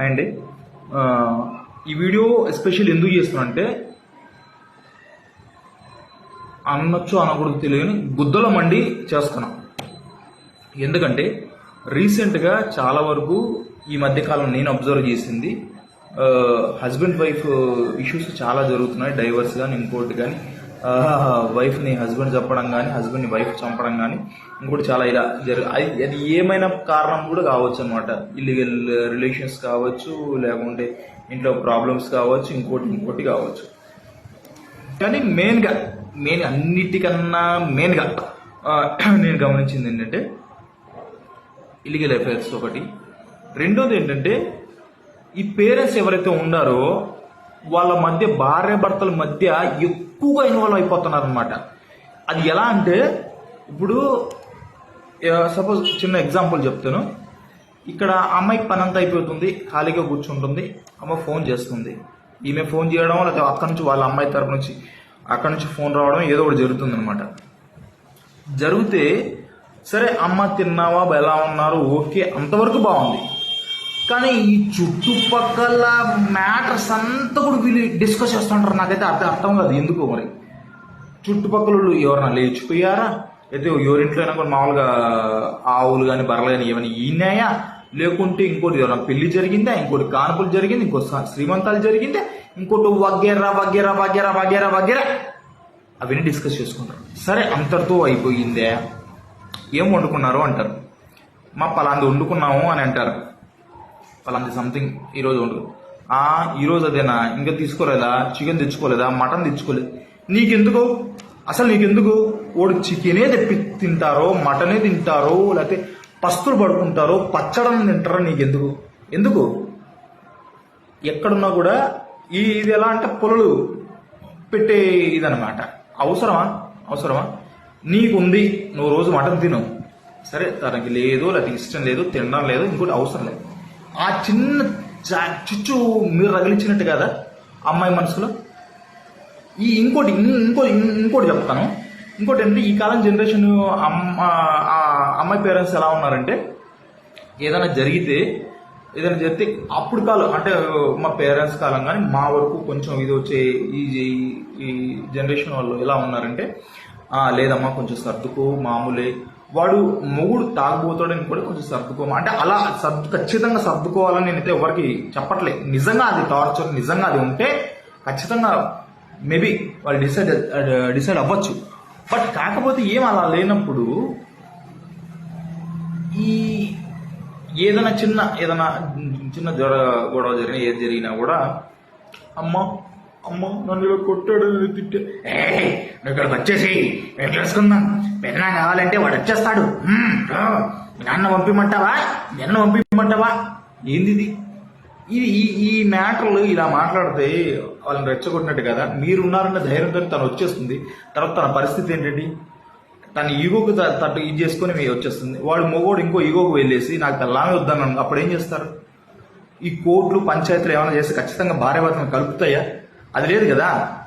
And ఈ video special ఎందుకు చేస్తున్నా అనొచ్చు అనకూడదు తెలియని గుద్దల మండి చేస్తున్నాం. ఎందుకంటే రీసెంట్గా చాలా వరకు ఈ మధ్యకాలం నేను అబ్జర్వ్ చేసింది హస్బెండ్ వైఫ్ ఇష్యూస్ చాలా జరుగుతున్నాయి డైవర్స్ కానీ ఇంకోటి కానీ వైఫ్ని హస్బెండ్ చంపడం కానీ హస్బెండ్ని వైఫ్ చంపడం కానీ ఇంకోటి చాలా ఇలా జరుగు అది అది ఏమైనా కారణం కూడా కావచ్చు అనమాట ఇల్లీగల్ రిలేషన్స్ కావచ్చు లేకుంటే ఇంట్లో ప్రాబ్లమ్స్ కావచ్చు ఇంకోటి ఇంకోటి కావచ్చు. కానీ మెయిన్గా మెయిన్ అన్నిటికన్నా మెయిన్గా నేను గమనించింది ఏంటంటే ఇల్లీగల్ అఫైర్స్ ఒకటి. రెండోది ఏంటంటే ఈ పేరెంట్స్ ఎవరైతే ఉన్నారో వాళ్ళ మధ్య భార్య భర్తల మధ్య ఎక్కువగా ఇన్వాల్వ్ అయిపోతున్నారు అనమాట అది ఎలా అంటే ఇప్పుడు సపోజ్ చిన్న ఎగ్జాంపుల్ చెప్తాను. ఇక్కడ అమ్మాయికి పని అంతా అయిపోతుంది ఖాళీగా కూర్చుంటుంది అమ్మ ఫోన్ చేస్తుంది. ఈమె ఫోన్ చేయడం లేకపోతే అక్కడి నుంచి వాళ్ళ అమ్మాయి తరపు నుంచి అక్కడి నుంచి ఫోన్ రావడం ఏదో ఒకటి జరుగుతుంది అనమాట జరిగితే సరే అమ్మ తిన్నావా ఎలా ఉన్నారు ఓకే అంతవరకు బాగుంది. కానీ ఈ చుట్టుపక్కల మ్యాటర్స్ అంతా కూడా వీళ్ళు డిస్కస్ చేస్తుంటారు. నాకైతే అర్థం అర్థం కాదు. ఎందుకు మరి? చుట్టుపక్కల ఎవరైనా లేచిపోయారా? అయితే ఎవరింట్లో అయినా కూడా మామూలుగా ఆవులు కానీ బర్రెలు కానీ ఏమైనా ఈనాయా? లేకుంటే ఇంకోటి ఎవరైనా పెళ్ళి జరిగిందా? ఇంకోటి కానుపులు జరిగింది? ఇంకో శ్రీమంతాలు జరిగిందా? ఇంకోటి వగ్గేరా వగ్గేరా వగ్గేరా వగ్గేరా వగ్గేరా అవన్నీ డిస్కస్ చేసుకుంటారు. సరే అంతటితో అయిపోయిందే. ఏం వండుకున్నారు అంటారు? మా పలాంది వండుకున్నాము అని అంటారు. పలాంది సంథింగ్ ఈరోజు ఉండదు. ఆ ఈరోజు అదేనా? ఇంకా తీసుకోలేదా? చికెన్ తెచ్చుకోలేదా? మటన్ తెచ్చుకోలేదు నీకెందుకు? అసలు నీకెందుకు? ఓడి చికెనే తెప్పి తింటారో మటనే తింటారో లేకపోతే పస్తులు పడుకుంటారో పచ్చడం తింటారో నీకెందుకు? ఎందుకు? ఎక్కడున్నా కూడా ఈ ఇది ఎలా అంటే పొలలు పెట్టే ఇదనమాట అవసరమా? అవసరమా? నీకుంది నువ్వు రోజు మటన్ తిను. సరే తనకి లేదు లేకపోతే ఇష్టం లేదు తినడం లేదు ఇంకోటి అవసరం లేదు. ఆ చిన్న చుచ్చు మీరు రగిలించినట్టు కదా అమ్మాయి మనసులో? ఈ ఇంకోటి ఇం- ఇంకో ఇం- ఇంకోటి చెప్తాను. ఇంకోటి ఏంటంటే ఈ కాలం జనరేషన్ అమ్మ అమ్మాయి పేరెంట్స్ ఎలా ఉన్నారంటే ఏదైనా జరిగితే ఏదైనా జరిగితే అప్పుడు కాలం అంటే మా పేరెంట్స్ కాలం కానీ మా వరకు కొంచెం ఇది వచ్చే ఈ ఈ- జనరేషన్ వాళ్ళు ఎలా ఉన్నారంటే లేదమ్మా కొంచెం సర్దుకో మామూలే. వాడు మొగుడు తాగబోతాడని కూడా కొంచెం సర్దుకోమా అంటే అలా సర్దు ఖచ్చితంగా సర్దుకోవాలని నేనైతే ఎవరికి చెప్పట్లే. నిజంగా అది టార్చర్ నిజంగా అది ఉంటే ఖచ్చితంగా మేబీ వాళ్ళు డిసైడ్ డిసైడ్ అవ్వచ్చు. బట్ కాకపోతే ఏం అలా లేనప్పుడు ఈ ఏదైనా చిన్న ఏదైనా చిన్న జ్వర గొడవ జరిగినా ఏది జరిగినా కూడా అమ్మ అమ్మ నన్ను ఇలా కొట్టాడు నేను తిట్టే. నువ్వు ఇక్కడికి వచ్చేసి మేము చేసుకుందాం పెద్దనా కావాలంటే వాడు వచ్చేస్తాడు. మీ నాన్న పంపిమంటావా? నిన్న పంపిమంటావా? ఏంది ఇది ఈ ఈ మ్యాటర్లు ఇలా మాట్లాడితే వాళ్ళని రెచ్చగొట్టినట్టు కదా? మీరున్నారన్న ధైర్యంతో తను వచ్చేస్తుంది. తర్వాత తన పరిస్థితి ఏంటండి? తన ఈగోకు త- తట్టు ఇది చేసుకుని మీ వచ్చేస్తుంది. వాడు మొగోడు ఇంకో ఈగోకు వెళ్ళేసి నాకు తెల్లామే వద్దన్నాను. అప్పుడు ఏం చేస్తారు? ఈ కోర్టులు పంచాయతీలు ఏమైనా చేస్తే ఖచ్చితంగా భార్యవర్తను కలుపుతాయా? అది లేదు కదా.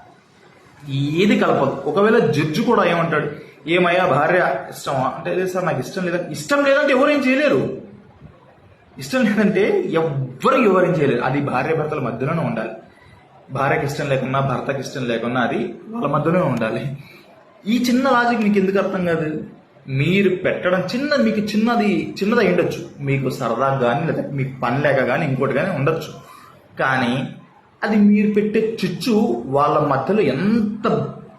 ఏది కలపదు. ఒకవేళ జడ్జి కూడా ఏమంటాడు ఏమయ్యా భార్య ఇష్టమా? అంటే లేదు సార్ నాకు ఇష్టం లేదా ఇష్టం లేదంటే ఎవరేం చేయలేరు. ఇష్టం లేదంటే ఎవ్వరు ఎవరేం చేయలేరు. అది భార్య భర్తల మధ్యలోనే ఉండాలి. భార్యకి ఇష్టం లేకున్నా భర్తకి ఇష్టం లేకున్నా అది వాళ్ళ మధ్యలోనే ఉండాలి. ఈ చిన్న లాజిక్ మీకు ఎందుకు అర్థం కాదు? మీరు పెట్టడం చిన్న మీకు చిన్నది చిన్నది అయ్యుండొచ్చు ఉండొచ్చు. మీకు సరదా కానీ లేదా మీకు పని లేక కానీ ఇంకోటి కానీ ఉండొచ్చు. కానీ అది మీరు పెట్టే చిచ్చు వాళ్ళ మధ్యలో ఎంత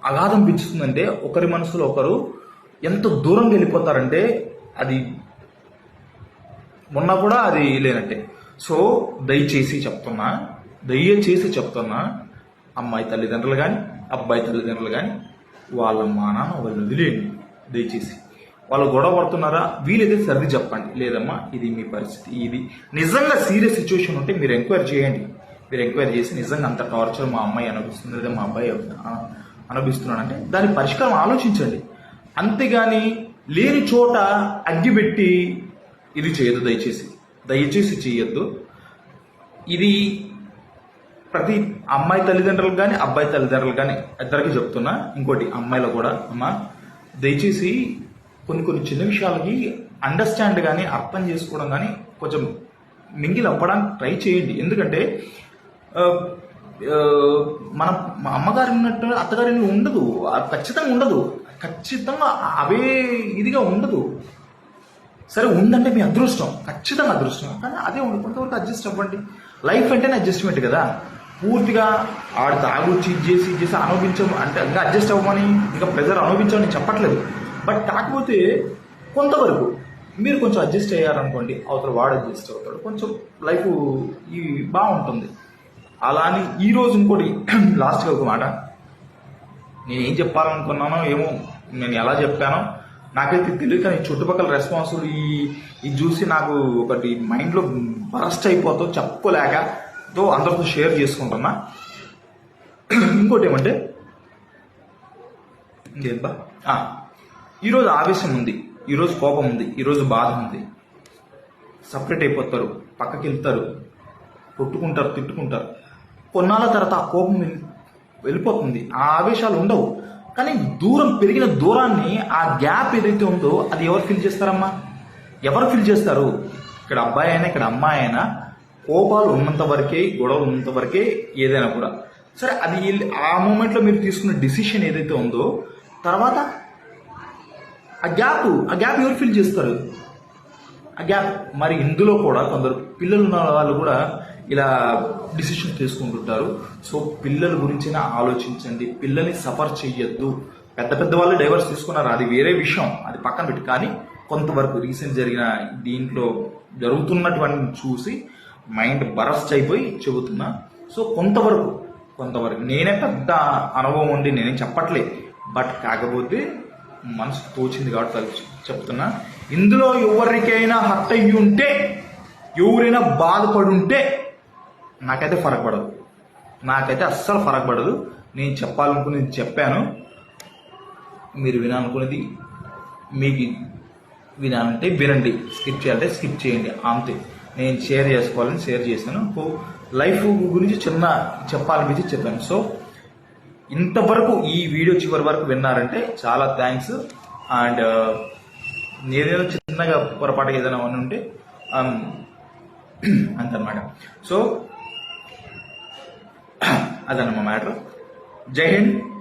అగాధం పెంచుతుందంటే ఒకరి మనసులో ఒకరు ఎంత దూరం వెళ్ళిపోతారంటే అది మొన్న కూడా అది లేనట్టే. సో దయచేసి చెప్తున్నా దయచేసి చెప్తున్నా అమ్మాయి తల్లిదండ్రులు కానీ అబ్బాయి తల్లిదండ్రులు కానీ వాళ్ళ మానాన వాళ్ళు వదిలేయండి. దయచేసి. వాళ్ళు గొడవ పడుతున్నారా? వీలైతే సర్ది చెప్పండి. లేదమ్మా ఇది మీ పరిస్థితి. ఇది నిజంగా సీరియస్ సిచ్యువేషన్ ఉంటే మీరు ఎంక్వైరీ చేయండి. మీరు ఎంక్వైరీ చేసి నిజంగా అంత టార్చర్ మా అమ్మాయి అనిపిస్తుంది లేదా మా అబ్బాయి అ- అనుభవిస్తున్నాడంటే దాని పరిష్కారం ఆలోచించండి. అంతేగాని లేని చోట అగ్గిపెట్టి ఇది చేయదు దయచేసి. దయచేసి చేయొద్దు. ఇది ప్రతి అమ్మాయి తల్లిదండ్రులకు కానీ అబ్బాయి తల్లిదండ్రులు కానీ ఇద్దరికి చెప్తున్నా. ఇంకోటి అమ్మాయిలు కూడా అమ్మ. దయచేసి కొన్ని కొన్ని చిన్న విషయాలకి అండర్స్టాండ్ కానీ అర్థం చేసుకోవడం కానీ కొంచెం మింగిల్ అవ్వడానికి ట్రై చేయండి. ఎందుకంటే మన మా అమ్మగారు ఉన్నట్టు అత్తగారి ఉండదు. ఖచ్చితంగా ఉండదు. ఖచ్చితంగా అవే ఇదిగా ఉండదు. సరే ఉందంటే మీ అదృష్టం. ఖచ్చితంగా అదృష్టం. కానీ అదే ఉండి కొంతవరకు అడ్జస్ట్ అవ్వండి. లైఫ్ అంటేనే అడ్జస్ట్మెంట్ కదా. పూర్తిగా ఆడ తాగొచ్చి ఇది చేసి ఇది చేసి అనుభవించం అంటే ఇంకా అడ్జస్ట్ అవ్వమని ఇంకా ప్రెజర్ అనుభవించమని చెప్పట్లేదు. బట్ కాకపోతే కొంతవరకు మీరు కొంచెం అడ్జస్ట్ అయ్యారనుకోండి అవతల వాడు అడ్జస్ట్ అవుతాడు. కొంచెం లైఫ్ ఈ బాగుంటుంది. అలా అని ఈ రోజు ఇంకోటి లాస్ట్గా ఒక మాట. నేను ఏం చెప్పాలనుకున్నానో ఏమో నేను ఎలా చెప్పానో నాకైతే తెలియదు కానీ చుట్టుపక్కల రెస్పాన్సులు ఈ ఇది చూసి నాకు ఒకటి మైండ్లో బరస్ట్ అయిపోతావు చెప్పలేక తో అందరితో షేర్ చేసుకుంటున్నా. ఇంకోటి ఏమంటే ఇంకేంటా ఈరోజు ఆవేశం ఉంది ఈరోజు కోపం ఉంది ఈరోజు బాధ ఉంది. సపరేట్ అయిపోతారు పక్కకి వెళ్తారు కొట్టుకుంటారు తిట్టుకుంటారు. కొన్నాళ్ళ తర్వాత ఆ కోపం వెళ్ళిపోతుంది. ఆ ఆవేశాలు ఉండవు. కానీ దూరం పెరిగిన దూరాన్ని ఆ గ్యాప్ ఏదైతే ఉందో అది ఎవరు ఫిల్ చేస్తారమ్మా? ఎవరు ఫిల్ చేస్తారు? ఇక్కడ అబ్బాయి అయినా ఇక్కడ అమ్మాయి అయినా కోపాలు ఉన్నంత వరకే గొడవలు ఉన్నంత వరకే ఏదైనా కూడా. సరే అది ఆ మూమెంట్లో మీరు తీసుకున్న డిసిషన్ ఏదైతే ఉందో తర్వాత ఆ గ్యాప్ ఆ గ్యాప్ ఎవరు ఫిల్ చేస్తారు? ఆ గ్యాప్ మరి ఇందులో కూడా కొందరు పిల్లలు ఉన్న వాళ్ళు కూడా ఇలా డిసిషన్ తీసుకుంటుంటారు. సో పిల్లల గురించిన ఆలోచించండి. పిల్లల్ని సఫర్ చెయ్యొద్దు. పెద్ద పెద్ద వాళ్ళు డైవర్స్ తీసుకున్నారు. అది వేరే విషయం. అది పక్కన పెట్టి. కానీ కొంతవరకు రీసెంట్ జరిగిన దీంట్లో జరుగుతున్నటువంటి చూసి మైండ్ బరస్ట్ అయిపోయి చెబుతున్నా. సో కొంతవరకు కొంతవరకు నేనే పెద్ద అనుభవం ఉండి నేనేం చెప్పట్లే. బట్ కాకపోతే మనసు తోచింది కాబట్టి చెప్తున్నా. ఇందులో ఎవరికైనా హర్ట్ అయ్యి ఉంటే ఎవరైనా బాధపడి ఉంటే నాకైతే ఫరక్ పడదు. నాకైతే అస్సలు ఫరక్ పడదు. నేను చెప్పాలనుకునేది చెప్పాను. మీరు వినాలనుకునేది మీకు వినాలంటే వినండి. స్కిప్ చేయాలంటే స్కిప్ చేయండి. అంతే. నేను షేర్ చేసుకోవాలని షేర్ చేశాను. సో లైఫ్ గురించి చిన్న చెప్పాలనిపించి చెప్పాను. సో ఇంతవరకు ఈ వీడియో చివరి వరకు విన్నారంటే చాలా థ్యాంక్స్. అండ్ ఏదైనా చిన్నగా పొరపాటు ఏదైనా ఉంటే um, అంతనమాట సో అదన్నమా మ్యాటర్. జై హింద్.